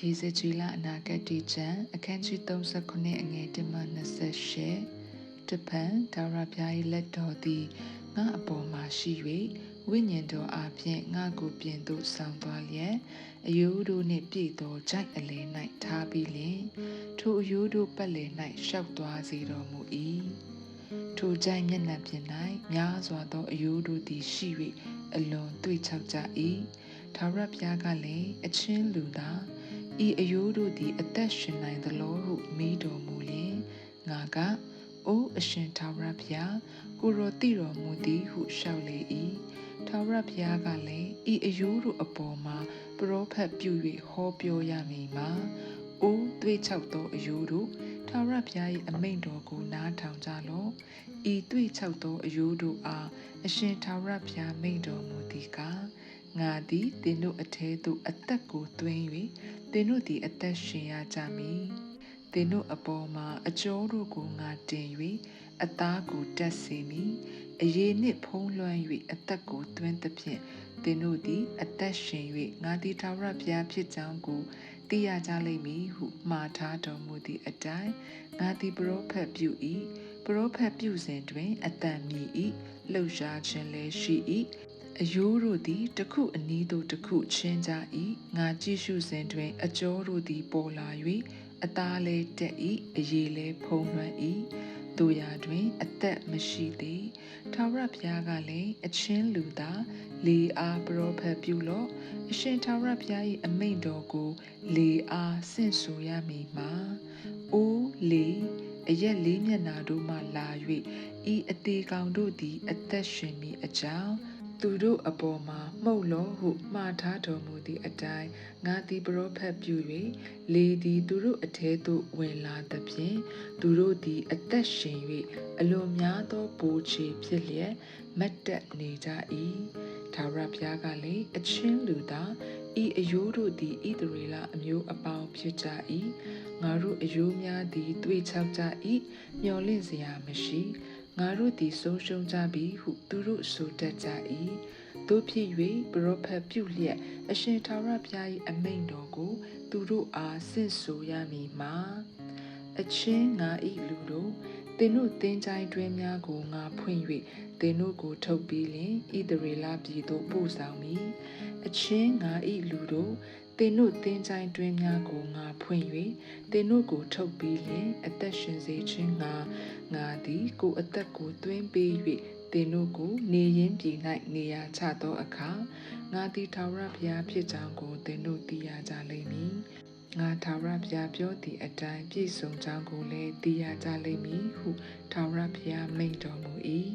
ရေစကြည်လအနာဂတ်တိကျမ်းအခန်းကြီး39အငယ်1မှ28တပံဒါရပြား၏လက်တော်သည်ငါအပေါ်မှာရှိ၍ဝိညာဉ်တော်အားဖြင့်ငါကိုပြင်သို့ဆောင်သွားလျက်အယိုးတို့နှင့်ပြည့်သောကြိုက်အလယ်၌ထားပြီးလျင်ထိုအယိုးတို့ပတ်လည်၌ရှောက်သွားစေတော်မူ၏ထိုကြိုက်မျက်နှာပြင်၌များစွာသောအယိုးတို့သည်ရှိ၍အလွန်တွေ့ချောက်ကြ၏ဒါရပြားကလည်းအချင်းလူသား ဤအယိုးတို့သည်အသက်ရှင်နိုင်သလိုဟုမိတော်မူလျင်ငါကအိုးအရှင်ထာဝရဘုရားကိုရောတိတော်မူသည်ဟုလျှောက်လေ၏ထာဝရဘုရားကလည်းဤအယိုးတို့အပေါ်မှာပရောဖက်ပြု၍ဟောပြောရမည်မှာအိုးသွေးချောက်သောအယိုးတို့ထာဝရဘုရား၏အမိန့်တော်ကိုနားထောင်ကြလော့ဤသွေးချောက်သောအယိုးတို့အားအရှင်ထာဝရဘုရားမိန့်တော်မူသည်ကား ငါသည်သင်တို့အထဲသို့အသက်ကိုသွင်း၍သင်တို့သည်အသက်ရှင်ရကြမည်သင်တို့အပေါ်မှာအကျော်တို့ကိုငါတင်၍အသားကိုတက်စေမည်အရေးနှင့်ဖုံးလွှမ်း၍အသက်ကိုသွင်းသဖြင့်သင်တို့သည်အသက်ရှင်၍ငါသည်ထာဝရဘုရားဖြစ်ကြောင်းကိုသိရကြလိမ့်မည်ဟုမှားထားတော်မူသည့်အတိုင်းငါသည်ပရောဖက်ပြု၏ပရောဖက်ပြုစဉ်တွင်အတန်မြည်၏လှုပ်ရှားခြင်းလည်းရှိ၏ အယိုးတို့သည်တစ်ခုအနီးသို့တစ်ခုချင်းကြ၏ငါကြည့်ရှုစဉ်တွင် အကျော်တို့သည်ပေါ်လာ၍အသားလည်းတက်၏အရေးလည်းဖုံးလွှမ်း၏တို့ရာတွင် အသက်မရှိသေးထာဝရဘုရားကလည်းအချင်းလူသားလေအားပရောဖက်ပြုလော့အရှင်ထာဝရဘုရား၏အမိန့်တော်ကို လေအားဆင့်ဆိုရမည်မှာအိုးလေအရက်လေးမျက်နာတို့မှလာ၍ဤအသေးကောင်တို့သည် အသက်ရှင်မည်အကြောင်း သူတို့အပေါ်မှာမှုတ်လောဟုမှားထားတော်မူသည့်အတိုင်းငါသည်ပရောဖက်ပြု၍လေသည်သူတို့အထဲသို့ဝင်လာသဖြင့်သူတို့သည်အသက်ရှင်၍အလွန်များသောပိုးချေဖြစ်လျက်မတ်တက်နေကြ၏ထာဝရဘုရားကလည်းအချင်းလူသားဤအယိုးတို့သည်ဣသရေလအမျိုးအပေါင်းဖြစ်ကြ၏ငါတို့အယိုးများသည်တွေ့ချောက်ကြ၏မျော်လင့်စရာမရှိ ငါတို့သည်ဆုံးရှုံးကြပြီဟုသူတို့ဆိုတတ်ကြ၏တို့ဖြစ်၍ပရောဖက်ပြုလျက်အရှင်ထာဝရဘုရား၏အမိန့်တော်ကို သူတို့အားဆင့်ဆိုရမည်မှာအချင်းငါ၏လူတို့သင်တို့သင်ချိုင်းတွင်များကိုငါဖွင့်၍သင်တို့ကိုထုတ်ပြီးလင်ဣသရေလပြည်သို့ပို့ဆောင်မည်အချင်းငါ၏လူတို့ သင်တို့သင်ချိုင်းတွင်များကိုငါဖွင့်၍သင်တို့ကိုထုတ်ပြီးလင်အသက်ရှင်စေခြင်းငါငါသည်ကိုအသက်ကိုသွင်းပေး၍သင်တို့ကိုနေရင်းပြည်၌နေရာချသောအခါငါသည်ထာဝရဘုရားဖြစ်ကြောင်းကိုသင်တို့သိရကြလိမ့်မည်ငါထာဝရဘုရားပြောသည့်အတိုင်းပြည့်စုံကြောင်းကိုလည်းသိရကြလိမ့်မည်ဟုထာဝရဘုရားမိန့်တော်မူ၏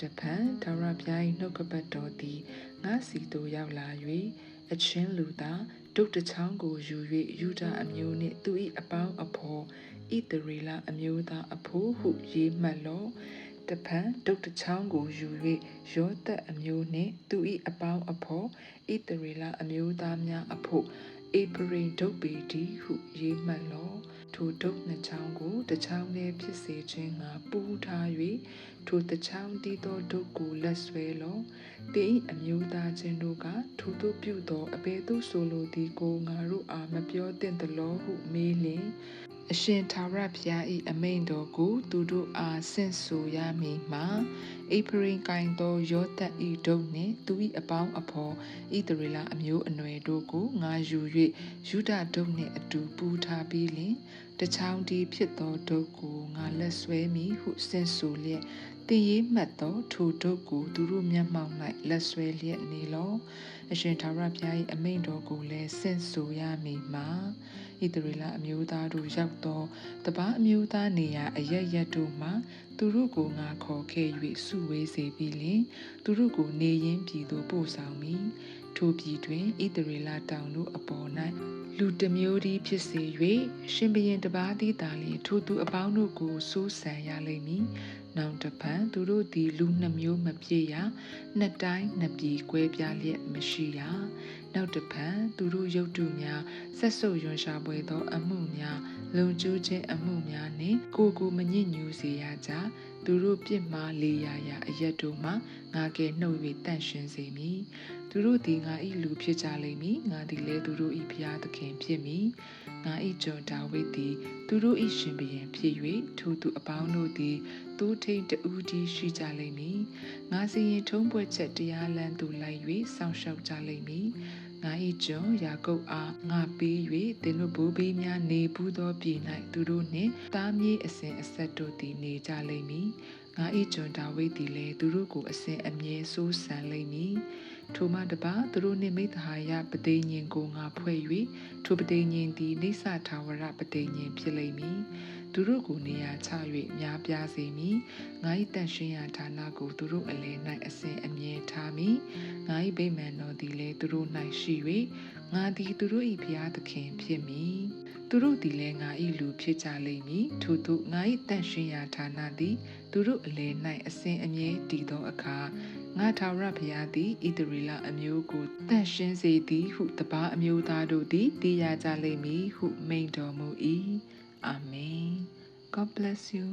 တပံထာဝရဘုရား၏နှုတ်ကပတ်တော်သည်ငါစီသို့ရောက်လာ၍ အချင်းလူသားဒုတ်တချောင်းကိုယူ၍ယူဒအမျိုးနှင့်သူ၏အပေါင်းအဖော်ဣသရေလအမျိုးသားအဖို့ဟုရေးမှတ်လော့တပံဒုတ်တချောင်းကိုယူ၍ယောသက်အမျိုးနှင့်သူ၏အပေါင်းအဖော်ဣသရေလအမျိုးသားများအဖို့ ဧပရိဒုတ်ပေတီဟုရေးမှတ်လောထိုဒုတ်နှချောင်းကိုတချောင်းလေးဖြစ်စေခြင်းငါပူးထား၍ထိုတချောင်းတီးသောဒုတ်ကိုလက်ဆွဲလောတင်းအမျိုးသားချင်းတို့ကထိုတို့ပြုသောအဘယ်သို့ဆိုလိုသည်ကိုငါတို့အားမပြောသင့်သလောဟုမေးလျင်အရှင်သာရဘုရား၏အမိန့်တော်ကိုသူတို့အားဆင့်ဆိုရမည်မှာ ဧဖရင်ကိုင်သောယောသက်ဤဒုနှင့်သူ၏အပေါင်းအဖော်ဣသရေလအမျိုးအနွယ်တို့ကိုငါယူ၍ယူဒဒုနှင့်အတူပူထားပြီးလျှင်တချောင်းဒီဖြစ်သောဒုကိုငါလက်ဆွဲမိဟုဆင့်ဆိုလျက်တည်ရေးမှတ်သောထိုဒုကိုသူတို့မျက်မှောက်၌လက်ဆွဲလျက်နေလောအရှင်သာရဘုရား၏အမိန့်တော်ကိုလည်းဆင့်ဆိုရမည်မှာဣသရေလအမျိုးသားတို့ရောက်သောတပားအမျိုးသားနေရာအရရက်တို့မှ သူတို့ကိုငါခေါ်ခဲ့၍စုဝေးစေပြီးလျှင်သူတို့ကိုနေရင်းပြည်သို့ပို့ဆောင်မည်ထိုပြည်တွင်ဣသရေလတောင်တို့အပေါ်၌လူတစ်မျိုးသည်ဖြစ်စေ၍ရှင်ဘရင်တပါးသည်သာလျှင်ထိုသူအပေါင်းတို့ကိုစိုးစံရလိမ့်မည်နောင်တပံသူတို့သည်လူနှမျိုးမပြည့်ရနှစ်တိုင်းနှစ်ပြည်ကွဲပြားလျက်မရှိရ နောက်တပံသူတို့ရုပ်တုများဆက်ဆုပ်ရွံရှာပွေသောအမှုများလုံကျိုးခြင်းအမှုများနှင့်ကိုကိုမညစ်ညူစေရကြသူတို့ပြစ်မှားလေရာရာအရက်တို့မှငါကဲနှုတ်၍တန့်ရှင်းစေမည် သူတို့သည်ငါ၏လူဖြစ်ကြလိမ့်မည်ငါသည်လည်းသူတို့၏ဘုရားသခင်ဖြစ်မည်ငါ၏ကျွန်ဒါဝိဒ်သည်သူတို့၏ရှင်ဘုရင်ဖြစ်၍ထိုသူအပေါင်းတို့သည်သူထိန်တူးတီရှိကြလိမ့်မည်ငါစီရင်ထုံးပွဲချက်တရားလမ်းသို့လိုက်၍စောင့်ရှောက်ကြလိမ့်မည်ငါ၏ကျွန်ယာကုပ်အားငါပေး၍သင်တို့ဘိုးဘေးများနေဘူးသောပြည်၌သူတို့နှင့်တားမြေးအစဉ်အဆက်တို့သည်နေကြလိမ့်မည်ငါ၏ကျွန်ဒါဝိဒ်သည်လည်းသူတို့ကိုအစဉ်အမြဲစိုးစံလိမ့်မည် ထိုမှတပါသူတို့နှင့်မိသဟာယပတိညင်ကိုငါဖွဲ့၍ထိုပတိညင်သည်နေဆထာဝရပတိညင်ဖြစ်လိမ့်မည်သူတို့ကိုနေရာချ၍များပြားစေမည်ငါ၏တန်ရှင်းရာဌာနကိုသူတို့အလယ်၌အစဉ်အမြဲထားမည်ငါ၏ဗိမာန်တော်သည်လည်းသူတို့၌ရှိ၍ငါသည်သူတို့၏ဘုရားသခင်ဖြစ်မည်သူတို့သည်လည်းငါ၏လူဖြစ်ကြလိမ့်မည်ထို့သို့ငါ၏တန်ရှင်းရာဌာနသည်သူတို့အလယ်၌အစဉ်အမြဲတည်သောအခါ ငါထာဝရဘုရားသည်ဣသရေလအမျိုးကိုတန့်ရှင်းစေသည်ဟုတပါအမျိုးသားတို့သည်သိရကြလိမ့်မည်ဟုမိန့်တော်မူ၏အာမင် God bless you